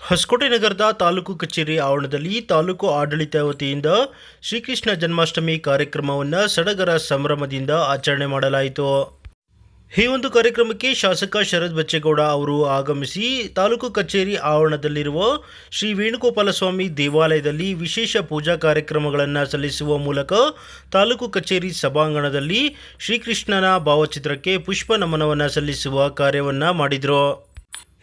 ಹೊಸಕೋಟೆ ನಗರದ ತಾಲೂಕು ಕಚೇರಿ ಆವರಣದಲ್ಲಿ ತಾಲೂಕು ಆಡಳಿತ ವತಿಯಿಂದ ಶ್ರೀಕೃಷ್ಣ ಜನ್ಮಾಷ್ಟಮಿ ಕಾರ್ಯಕ್ರಮವನ್ನು ಸಡಗರ ಸಂಭ್ರಮದಿಂದ ಆಚರಣೆ ಮಾಡಲಾಯಿತು. ಈ ಒಂದು ಕಾರ್ಯಕ್ರಮಕ್ಕೆ ಶಾಸಕ ಶರತ್ ಬಚ್ಚೇಗೌಡ ಅವರು ಆಗಮಿಸಿ ತಾಲೂಕು ಕಚೇರಿ ಆವರಣದಲ್ಲಿರುವ ಶ್ರೀ ವೇಣುಗೋಪಾಲ ಸ್ವಾಮಿ ದೇವಾಲಯದಲ್ಲಿ ವಿಶೇಷ ಪೂಜಾ ಕಾರ್ಯಕ್ರಮಗಳನ್ನು ಸಲ್ಲಿಸುವ ಮೂಲಕ ತಾಲೂಕು ಕಚೇರಿ ಸಭಾಂಗಣದಲ್ಲಿ ಶ್ರೀಕೃಷ್ಣನ ಭಾವಚಿತ್ರಕ್ಕೆ ಪುಷ್ಪ ನಮನವನ್ನು ಸಲ್ಲಿಸುವ ಕಾರ್ಯವನ್ನು ಮಾಡಿದರು.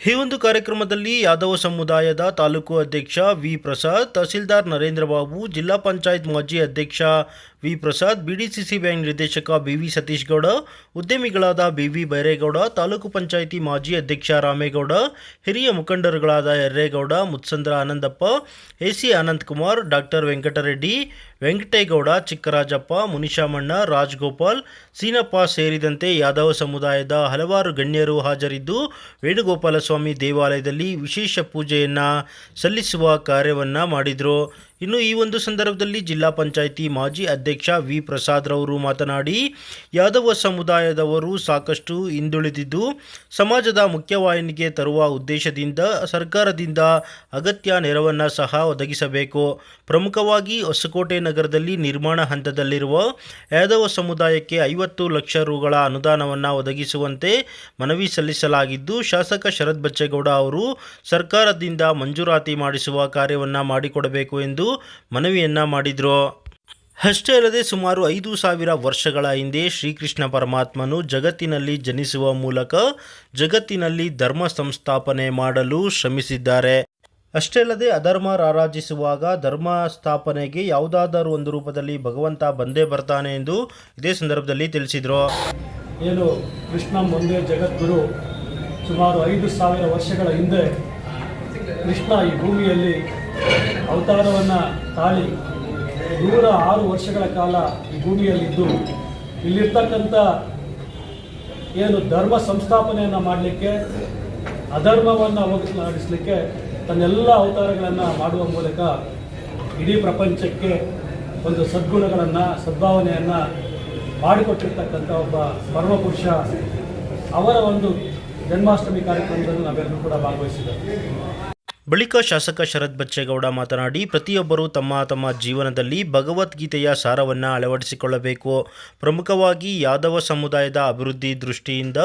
ಈ ಒಂದು ಕಾರ್ಯಕ್ರಮದಲ್ಲಿ ಯಾದವ ಸಮುದಾಯದ ತಾಲೂಕು ಅಧ್ಯಕ್ಷ ವಿ ಪ್ರಸಾದ್, ತಹಸೀಲ್ದಾರ್ ನರೇಂದ್ರ ಬಾಬು ಜಿಲ್ಲಾ ಪಂಚಾಯತ್ ಮಾಜಿ ಅಧ್ಯಕ್ಷ ವಿ ಪ್ರಸಾದ್, ಬಿಡಿಸಿಸಿ ಬ್ಯಾಂಕ್ ನಿರ್ದೇಶಕ ಬಿವಿ ಸತೀಶ್ ಗೌಡ ಉದ್ಯಮಿಗಳಾದ ಬಿವಿ ಬೈರೇಗೌಡ, ತಾಲೂಕು ಪಂಚಾಯಿತಿ ಮಾಜಿ ಅಧ್ಯಕ್ಷ ರಾಮೇಗೌಡ, ಹಿರಿಯ ಮುಖಂಡರುಗಳಾದ ಎರ್ರೇಗೌಡ ಮುತ್ಸಂದ್ರ ಆನಂದಪ್ಪ, ಎಸಿ ಅನಂತಕುಮಾರ್, ಡಾಕ್ಟರ್ ವೆಂಕಟರೆಡ್ಡಿ, ವೆಂಕಟೇಗೌಡ, ಚಿಕ್ಕರಾಜಪ್ಪ, ಮುನಿಶಾಮಣ್ಣ, ರಾಜ್ಗೋಪಾಲ್, ಸೀನಪ್ಪ ಸೇರಿದಂತೆ ಯಾದವ ಸಮುದಾಯದ ಹಲವಾರು ಗಣ್ಯರು ಹಾಜರಿದ್ದು, ವೇಣುಗೋಪಾಲಸ್ವಾಮಿ ದೇವಾಲಯದಲ್ಲಿ ವಿಶೇಷ ಪೂಜೆಯನ್ನು ಸಲ್ಲಿಸುವ ಕಾರ್ಯವನ್ನು ಮಾಡಿದರು. ಇನ್ನು ಈ ಒಂದು ಸಂದರ್ಭದಲ್ಲಿ ಜಿಲ್ಲಾ ಪಂಚಾಯಿತಿ ಮಾಜಿ ಅಧ್ಯಕ್ಷ ವಿ ಪ್ರಸಾದ್ ರವರು ಮಾತನಾಡಿ, ಯಾದವ ಸಮುದಾಯದವರು ಸಾಕಷ್ಟು ಹಿಂದುಳಿದಿದ್ದು, ಸಮಾಜದ ಮುಖ್ಯವಾಹಿನಿಗೆ ತರುವ ಉದ್ದೇಶದಿಂದ ಸರ್ಕಾರದಿಂದ ಅಗತ್ಯ ನೆರವನ್ನು ಸಹ ಒದಗಿಸಬೇಕು. ಪ್ರಮುಖವಾಗಿ ಹೊಸಕೋಟೆ ನಗರದಲ್ಲಿ ನಿರ್ಮಾಣ ಹಂತದಲ್ಲಿರುವ ಯಾದವ ಸಮುದಾಯಕ್ಕೆ ಐವತ್ತು ಲಕ್ಷ ರುಗಳ ಅನುದಾನವನ್ನು ಒದಗಿಸುವಂತೆ ಮನವಿ ಸಲ್ಲಿಸಲಾಗಿದ್ದು, ಶಾಸಕ ಶರತ್ ಬಚ್ಚೇಗೌಡ ಅವರು ಸರ್ಕಾರದಿಂದ ಮಂಜೂರಾತಿ ಮಾಡಿಸುವ ಕಾರ್ಯವನ್ನು ಮಾಡಿಕೊಡಬೇಕು ಎಂದು ಮನವಿಯನ್ನ ಮಾಡಿದ್ರು. ಅಷ್ಟೇ ಅಲ್ಲದೆ ಸುಮಾರು ಐದು ಸಾವಿರ ವರ್ಷಗಳ ಹಿಂದೆ ಶ್ರೀಕೃಷ್ಣ ಪರಮಾತ್ಮನು ಜಗತ್ತಿನಲ್ಲಿ ಜನಿಸುವ ಮೂಲಕ ಜಗತ್ತಿನಲ್ಲಿ ಧರ್ಮ ಸಂಸ್ಥಾಪನೆ ಮಾಡಲು ಶ್ರಮಿಸಿದ್ದಾರೆ. ಅಷ್ಟೇ ಅಲ್ಲದೆ ಅಧರ್ಮ ರಾರಾಜಿಸುವಾಗ ಧರ್ಮ ಸ್ಥಾಪನೆಗೆ ಯಾವುದಾದರೂ ಒಂದು ರೂಪದಲ್ಲಿ ಭಗವಂತ ಬಂದೇ ಬರ್ತಾನೆ ಎಂದು ಇದೇ ಸಂದರ್ಭದಲ್ಲಿ ತಿಳಿಸಿದರು. ಏನು ಕೃಷ್ಣ ಮುಂದೆ ಜಗದ್ಗುರು ಸುಮಾರು ಐದು ಸಾವಿರ ವರ್ಷಗಳ ಹಿಂದೆ ಕೃಷ್ಣ ಈ ಭೂಮಿಯಲ್ಲಿ ಅವತಾರವನ್ನು ತಾಳಿ ನೂರ ಆರು ವರ್ಷಗಳ ಕಾಲ ಈ ಭೂಮಿಯಲ್ಲಿದ್ದು, ಇಲ್ಲಿರ್ತಕ್ಕಂಥ ಏನು ಧರ್ಮ ಸಂಸ್ಥಾಪನೆಯನ್ನು ಮಾಡಲಿಕ್ಕೆ, ಅಧರ್ಮವನ್ನು ಹೋಗಲಾಡಿಸಲಿಕ್ಕೆ ತನ್ನೆಲ್ಲ ಅವತಾರಗಳನ್ನು ಮಾಡುವ ಮೂಲಕ ಇಡೀ ಪ್ರಪಂಚಕ್ಕೆ ಒಂದು ಸದ್ಗುಣಗಳನ್ನು, ಸದ್ಭಾವನೆಯನ್ನು ಮಾಡಿಕೊಟ್ಟಿರ್ತಕ್ಕಂಥ ಒಬ್ಬ ಪರಮಪುರುಷ, ಅವರ ಒಂದು ಜನ್ಮಾಷ್ಟಮಿ ಕಾರ್ಯಕ್ರಮದಲ್ಲಿ ನಾವೆಲ್ಲರೂ ಕೂಡ ಭಾಗವಹಿಸಿದ್ದೇವೆ ಬಳಿಕ ಶಾಸಕ ಶರತ್ ಬಚ್ಚೇಗೌಡ ಮಾತನಾಡಿ, ಪ್ರತಿಯೊಬ್ಬರೂ ತಮ್ಮ ತಮ್ಮ ಜೀವನದಲ್ಲಿ ಭಗವದ್ಗೀತೆಯ ಸಾರವನ್ನು ಅಳವಡಿಸಿಕೊಳ್ಳಬೇಕು. ಪ್ರಮುಖವಾಗಿ ಯಾದವ ಸಮುದಾಯದ ಅಭಿವೃದ್ಧಿ ದೃಷ್ಟಿಯಿಂದ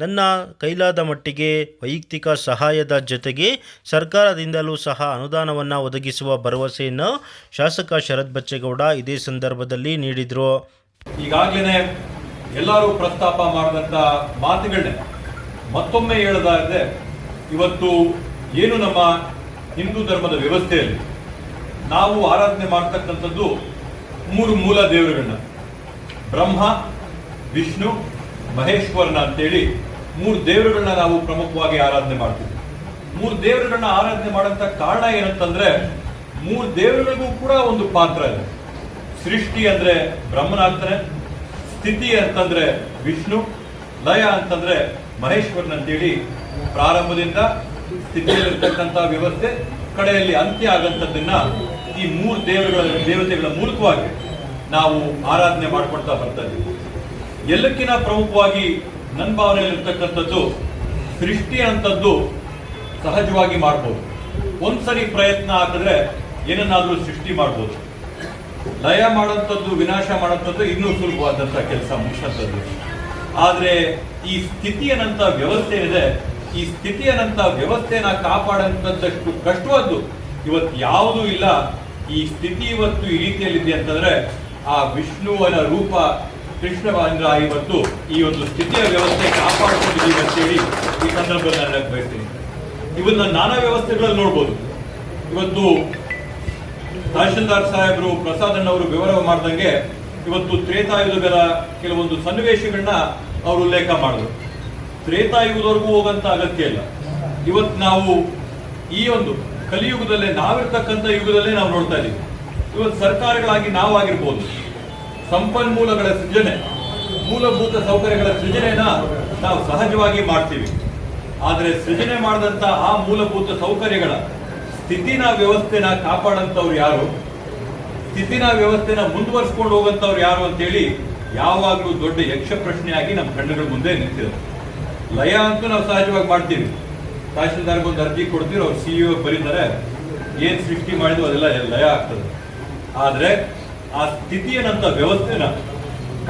ನನ್ನ ಕೈಲಾದ ಮಟ್ಟಿಗೆ ವೈಯಕ್ತಿಕ ಸಹಾಯದ ಜೊತೆಗೆ ಸರ್ಕಾರದಿಂದಲೂ ಸಹ ಅನುದಾನವನ್ನು ಒದಗಿಸುವ ಭರವಸೆಯನ್ನು ಶಾಸಕ ಶರತ್ ಬಚ್ಚೇಗೌಡ ಇದೇ ಸಂದರ್ಭದಲ್ಲಿ ನೀಡಿದರು. ಈಗಾಗಲೇ ಎಲ್ಲರೂ ಪ್ರಸ್ತಾಪ ಮಾಡಿದಂಥ ಮಾತುಗಳನ್ನೇ ಮತ್ತೊಮ್ಮೆ ಹೇಳದಾಗಿದೆ ಇವತ್ತು ಏನು ನಮ್ಮ ಹಿಂದೂ ಧರ್ಮದ ವ್ಯವಸ್ಥೆಯಲ್ಲಿ ನಾವು ಆರಾಧನೆ ಮಾಡ್ತಕ್ಕಂಥದ್ದು ಮೂರು ಮೂಲ ದೇವರುಗಳನ್ನ. ಬ್ರಹ್ಮ, ವಿಷ್ಣು, ಮಹೇಶ್ವರನ ಅಂತೇಳಿ ಮೂರು ದೇವರುಗಳನ್ನ ನಾವು ಪ್ರಮುಖವಾಗಿ ಆರಾಧನೆ ಮಾಡ್ತೀವಿ ಮೂರು ದೇವರುಗಳನ್ನ ಆರಾಧನೆ ಮಾಡಂತ ಕಾರಣ ಏನಂತಂದ್ರೆ ಮೂರು ದೇವರುಗಳಿಗೂ ಕೂಡ ಒಂದು ಪಾತ್ರ ಇದೆ. ಸೃಷ್ಟಿ ಅಂದ್ರೆ ಬ್ರಹ್ಮನಾಗ್ತಾನೆ, ಸ್ಥಿತಿ ಅಂತಂದ್ರೆ ವಿಷ್ಣು, ಲಯ ಅಂತಂದ್ರೆ ಮಹೇಶ್ವರನ್ ಅಂತೇಳಿ ಪ್ರಾರಂಭದಿಂದ ಸ್ಥಿತಿಯಲ್ಲಿರ್ತಕ್ಕಂಥ ವ್ಯವಸ್ಥೆ ಕಡೆಯಲ್ಲಿ ಅಂತ್ಯ ಆಗಂತದ್ದನ್ನ ಈ ಮೂರು ದೇವರುಗಳ ದೇವತೆಗಳ ಮೂಲಕವಾಗಿ ನಾವು ಆರಾಧನೆ ಮಾಡ್ಕೊಳ್ತಾ ಬರ್ತಾ ಇದ್ದೀವಿ. ಎಲ್ಲಕ್ಕಿಂತ ಪ್ರಮುಖವಾಗಿ ನನ್ನ ಭಾವನೆಯಲ್ಲಿರ್ತಕ್ಕಂಥದ್ದು ಸೃಷ್ಟಿ ಅಂತದ್ದು ಸಹಜವಾಗಿ ಮಾಡ್ಬೋದು. ಒಂದ್ಸರಿ ಪ್ರಯತ್ನ ಹಾಕಿದ್ರೆ ಏನನ್ನಾದರೂ ಸೃಷ್ಟಿ ಮಾಡ್ಬೋದು. ಲಯ ಮಾಡೋಂಥದ್ದು ವಿನಾಶ ಮಾಡೋಂಥದ್ದು ಇನ್ನೂ ಸುಲಭವಾದಂಥ ಕೆಲಸ ಮುಗಿಸಂಥದ್ದು ಆದರೆ ಈ ಸ್ಥಿತಿಯನ್ನಂಥ ವ್ಯವಸ್ಥೆ ಇದೆ ಈ ಸ್ಥಿತಿಯನ್ನಂಥ ವ್ಯವಸ್ಥೆನ ಕಾಪಾಡಂಥದ್ದಷ್ಟು ಕಷ್ಟವಾದ್ದು ಇವತ್ತು ಯಾವುದೂ ಇಲ್ಲ. ಈ ಸ್ಥಿತಿ ಇವತ್ತು ಈ ರೀತಿಯಲ್ಲಿದೆ ಅಂತಂದ್ರೆ ಆ ವಿಷ್ಣುವನ ರೂಪ ಕೃಷ್ಣ ಅಂದ್ರ ಇವತ್ತು ಈ ಒಂದು ಸ್ಥಿತಿಯ ವ್ಯವಸ್ಥೆ ಕಾಪಾಡಿಕೊಂಡಿದ್ದೀವಿ ಅಂತೇಳಿ ಈ ಸಂದರ್ಭದಲ್ಲಿ ನಾನು ಬಯಸ್ತೀನಿ. ಇವನ್ನ ನಾನಾ ವ್ಯವಸ್ಥೆಗಳಲ್ಲಿ ನೋಡ್ಬೋದು. ಇವತ್ತು ತಹಶೀಲ್ದಾರ್ ಸಾಹೇಬರು ಪ್ರಸಾದ್ ಅವರು ವಿವರ ಮಾಡ್ದಂಗೆ ಇವತ್ತು ತ್ರೇತಾಯುಧಗಳ ಕೆಲವೊಂದು ಸನ್ನಿವೇಶಗಳನ್ನ ಅವರು ಉಲ್ಲೇಖ ಮಾಡಿದ್ರು. ತ್ರೇತಾಯುಗದವರೆಗೂ ಹೋಗಂತ ಅಗತ್ಯ ಇಲ್ಲ. ಇವತ್ತು ನಾವು ಈ ಒಂದು ಕಲಿಯುಗದಲ್ಲೇ, ನಾವಿರ್ತಕ್ಕಂಥ ಯುಗದಲ್ಲೇ ನಾವು ನೋಡ್ತಾ ಇದ್ದೀವಿ ಇವತ್ತು ಸರ್ಕಾರಗಳಾಗಿ ನಾವಾಗಿರ್ಬೋದು. ಸಂಪನ್ಮೂಲಗಳ ಸೃಜನೆ, ಮೂಲಭೂತ ಸೌಕರ್ಯಗಳ ಸೃಜನೆಯನ್ನ ನಾವು ಸಹಜವಾಗಿ ಮಾಡ್ತೀವಿ. ಆದರೆ ಸೃಜನೆ ಮಾಡಿದಂತ ಆ ಮೂಲಭೂತ ಸೌಕರ್ಯಗಳ ಸ್ಥಿತಿನ ವ್ಯವಸ್ಥೆನ ಕಾಪಾಡಂತವ್ರು ಯಾರು? ಸ್ಥಿತಿನ ವ್ಯವಸ್ಥೆನ ಮುಂದುವರಿಸ್ಕೊಂಡು ಹೋಗಂತವ್ರು ಯಾರು ಅಂತೇಳಿ ಯಾವಾಗಲೂ ದೊಡ್ಡ ಯಕ್ಷ ಪ್ರಶ್ನೆಯಾಗಿ ನಮ್ಮ ಕಣ್ಣುಗಳ ಮುಂದೆ ನಿಂತಿದೆ ಲಯ ಅಂತೂ ನಾವು ಸಹಜವಾಗಿ ಮಾಡ್ತೀವಿ. ತಹಶೀಲ್ದಾರ್ಗೆ ಒಂದು ಅರ್ಜಿ ಕೊಡ್ತೀರೋ ಅವ್ರು ಸಿ ಇ ಬರೀತಾರೆ, ಏನು ಸೃಷ್ಟಿ ಮಾಡಿದ್ರು ಅದೆಲ್ಲ ಲಯ ಆಗ್ತದೆ. ಆದರೆ ಆ ಸ್ಥಿತಿಯನ್ನಂತ ವ್ಯವಸ್ಥೆನ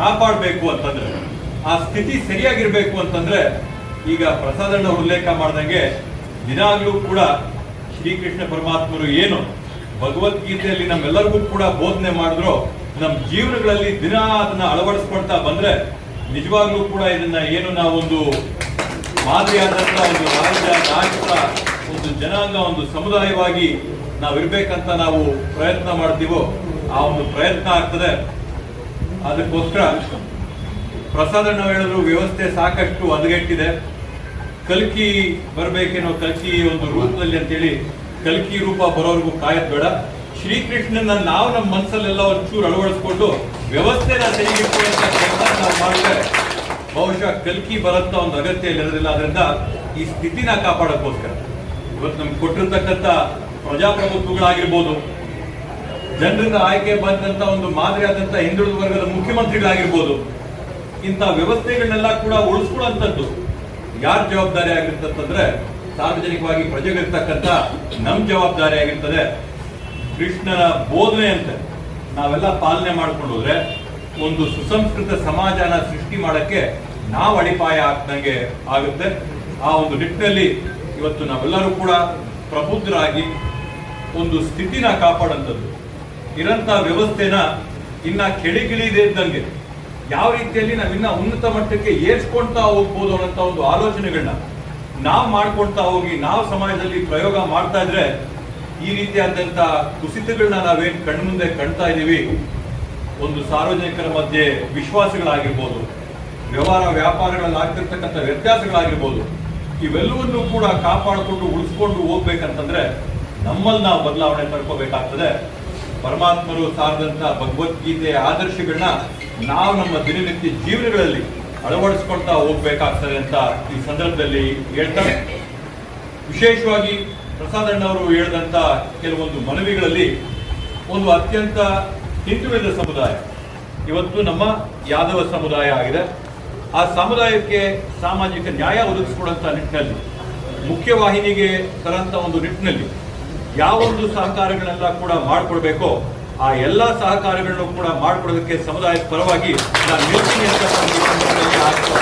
ಕಾಪಾಡಬೇಕು ಅಂತಂದ್ರೆ, ಆ ಸ್ಥಿತಿ ಸರಿಯಾಗಿರಬೇಕು ಅಂತಂದ್ರೆ, ಈಗ ಪ್ರಸಾದಣ್ಣ ಉಲ್ಲೇಖ ಮಾಡ್ದಂಗೆ ದಿನಾಗ್ಲೂ ಕೂಡ ಶ್ರೀಕೃಷ್ಣ ಪರಮಾತ್ಮರು ಏನು ಭಗವದ್ಗೀತೆಯಲ್ಲಿ ನಮ್ಮೆಲ್ಲರಿಗೂ ಕೂಡ ಬೋಧನೆ ಮಾಡಿದ್ರು ನಮ್ಮ ಜೀವನಗಳಲ್ಲಿ ದಿನ ಅದನ್ನ ಅಳವಡಿಸ್ಕೊಳ್ತಾ ಬಂದ್ರೆ ನಿಜವಾಗ್ಲೂ ಕೂಡ ಇದನ್ನ ಏನು ನಾವೊಂದು ಮಾದರಿಯಾದಂತ ಒಂದು ರಾಜ್ಯ ನಾಟಕ ಒಂದು ಜನಾಂಗ, ಒಂದು ಸಮುದಾಯವಾಗಿ ನಾವಿರ್ಬೇಕಂತ ನಾವು ಪ್ರಯತ್ನ ಮಾಡ್ತೀವೋ, ಆ ಒಂದು ಪ್ರಯತ್ನ ಆಗ್ತದೆ. ಅದಕ್ಕೋಸ್ಕರ ಪ್ರಸಾದಣ್ಣ ಹೇಳಿದ್ರು ವ್ಯವಸ್ಥೆ ಸಾಕಷ್ಟು ಹದಗೆಟ್ಟಿದೆ. ಕಲ್ಕಿ ಬರಬೇಕೇನೋ ಕಲ್ಕಿ ಒಂದು ರೂಪದಲ್ಲಿ ಅಂತೇಳಿ ಕಲ್ಕಿ ರೂಪ ಬರೋರ್ಗೂ ಕಾಯದ್ ಬೇಡ. ಶ್ರೀಕೃಷ್ಣನ ನಾವು ನಮ್ಮ ಮನಸ್ಸಲ್ಲೆಲ್ಲ ಒಂಚೂರು ಅಳವಡಿಸ್ಕೊಂಡು ವ್ಯವಸ್ಥೆನ ಸರಿಗಿಟ್ಟುವಂತ ಕೆಲಸ ನಾವು ಮಾಡಿದ್ರೆ ಬಹುಶಃ ಕಲ್ಕಿ ಬರಂತ ಒಂದು ಅಗತ್ಯ ಇಲ್ಲದ್ರಿಲ್ಲ ಅದರಿಂದ ಈ ಸ್ಥಿತಿನ ಕಾಪಾಡೋಕ್ಕೋಸ್ಕರ. ಇವತ್ತು ನಮ್ಗೆ ಕೊಟ್ಟಿರ್ತಕ್ಕಂಥ ಪ್ರಜಾಪ್ರಭುತ್ವಗಳಾಗಿರ್ಬೋದು, ಜನರಿಂದ ಆಯ್ಕೆ ಬಂದಂತ ಒಂದು ಮಾದರಿಯಾದಂತ ಹಿಂದುಳಿದ ವರ್ಗದ ಮುಖ್ಯಮಂತ್ರಿಗಳಾಗಿರ್ಬೋದು, ಇಂಥ ವ್ಯವಸ್ಥೆಗಳನ್ನೆಲ್ಲ ಕೂಡ ಉಳಿಸ್ಕೊಳ್ಳುವಂಥದ್ದು ಯಾರ ಜವಾಬ್ದಾರಿ ಆಗಿರ್ತಂತಂದ್ರೆ ಸಾರ್ವಜನಿಕವಾಗಿ ಪ್ರಜೆಗಳಿರ್ತಕ್ಕಂಥ ನಮ್ ಜವಾಬ್ದಾರಿ ಆಗಿರ್ತದೆ. ಕೃಷ್ಣನ ಬೋಧನೆ ಅಂತ ನಾವೆಲ್ಲ ಪಾಲನೆ ಮಾಡ್ಕೊಂಡು ಹೋದ್ರೆ ಒಂದು ಸುಸಂಸ್ಕೃತ ಸಮಾಜನ ಸೃಷ್ಟಿ ಮಾಡಕ್ಕೆ ನಾವು ಅಡಿಪಾಯ ಆಗ್ದಂಗೆ ಆಗುತ್ತೆ. ಆ ಒಂದು ನಿಟ್ಟಿನಲ್ಲಿ ಇವತ್ತು ನಾವೆಲ್ಲರೂ ಕೂಡ ಪ್ರಬುದ್ಧರಾಗಿ ಒಂದು ಸ್ಥಿತಿನ ಕಾಪಾಡಂಥದ್ದು. ಇರಂತ ವ್ಯವಸ್ಥೆನ ಇನ್ನ ಕೆಳಗಿಳಿದೆ ಇದ್ದಂಗೆ ಯಾವ ರೀತಿಯಲ್ಲಿ ನಾವಿನ್ನ ಉನ್ನತ ಮಟ್ಟಕ್ಕೆ ಏರ್ಸ್ಕೊಳ್ತಾ ಹೋಗ್ಬೋದು ಅನ್ನೋಂಥ ಒಂದು ಆಲೋಚನೆಗಳನ್ನ ನಾವು ಮಾಡ್ಕೊಳ್ತಾ ಹೋಗಿ ನಾವು ಸಮಾಜದಲ್ಲಿ ಪ್ರಯೋಗ ಮಾಡ್ತಾ ಇದ್ರೆ ಈ ರೀತಿಯಾದಂತ ಕುಸಿತಗಳನ್ನ ನಾವೇನ್ ಕಣ್ಮುಂದೆ ಕಾಣ್ತಾ ಇದೀವಿ ಒಂದು ಸಾರ್ವಜನಿಕರ ಮಧ್ಯೆ ವಿಶ್ವಾಸಗಳಾಗಿರ್ಬೋದು, ವ್ಯವಹಾರ ವ್ಯಾಪಾರಗಳಲ್ಲಿ ಆಗ್ತಿರ್ತಕ್ಕಂಥ ವ್ಯತ್ಯಾಸಗಳಾಗಿರ್ಬೋದು, ಇವೆಲ್ಲವನ್ನು ಕೂಡ ಕಾಪಾಡಿಕೊಂಡು ಉಳಿಸ್ಕೊಂಡು ಹೋಗ್ಬೇಕಂತಂದ್ರೆ ನಮ್ಮಲ್ಲಿ ನಾವು ಬದಲಾವಣೆ ತರ್ಕೋಬೇಕಾಗ್ತದೆ ಪರಮಾತ್ಮರು ಸಾರಿದಂತ ಭಗವದ್ಗೀತೆಯ ಆದರ್ಶಗಳನ್ನ ನಾವು ನಮ್ಮ ದಿನನಿತ್ಯ ಜೀವನಗಳಲ್ಲಿ ಅಳವಡಿಸ್ಕೊಳ್ತಾ ಹೋಗ್ಬೇಕಾಗ್ತದೆ ಅಂತ ಈ ಸಂದರ್ಭದಲ್ಲಿ ಹೇಳ್ತಾರೆ. ವಿಶೇಷವಾಗಿ ಪ್ರಸಾದಣ್ಣವರು ಹೇಳಿದಂತ ಕೆಲವೊಂದು ಮನವಿಗಳಲ್ಲಿ ಒಂದು ಅತ್ಯಂತ ಹಿಂದುಳಿದ ಸಮುದಾಯ. ಇವತ್ತು ನಮ್ಮ ಯಾದವ ಸಮುದಾಯ ಆಗಿದೆ. ಆ ಸಮುದಾಯಕ್ಕೆ ಸಾಮಾಜಿಕ ನ್ಯಾಯ ಒದಗಿಸ್ಕೊಡುವಂತ ನಿಟ್ಟಿನಲ್ಲಿ, ಮುಖ್ಯವಾಹಿನಿಗೆ ತರಂತ ಒಂದು ನಿಟ್ಟಿನಲ್ಲಿ ಯಾವೊಂದು ಸಹಕಾರಗಳೆಲ್ಲ ಕೂಡ ಮಾಡಿಕೊಡ್ಬೇಕೋ, ಆ ಎಲ್ಲ ಸಹಕಾರಗಳನ್ನು ಕೂಡ ಮಾಡಿಕೊಡೋದಕ್ಕೆ ಸಮುದಾಯದ ಪರವಾಗಿ ನಾನು ನಿಲ್ತೀನಿ ಅಂತ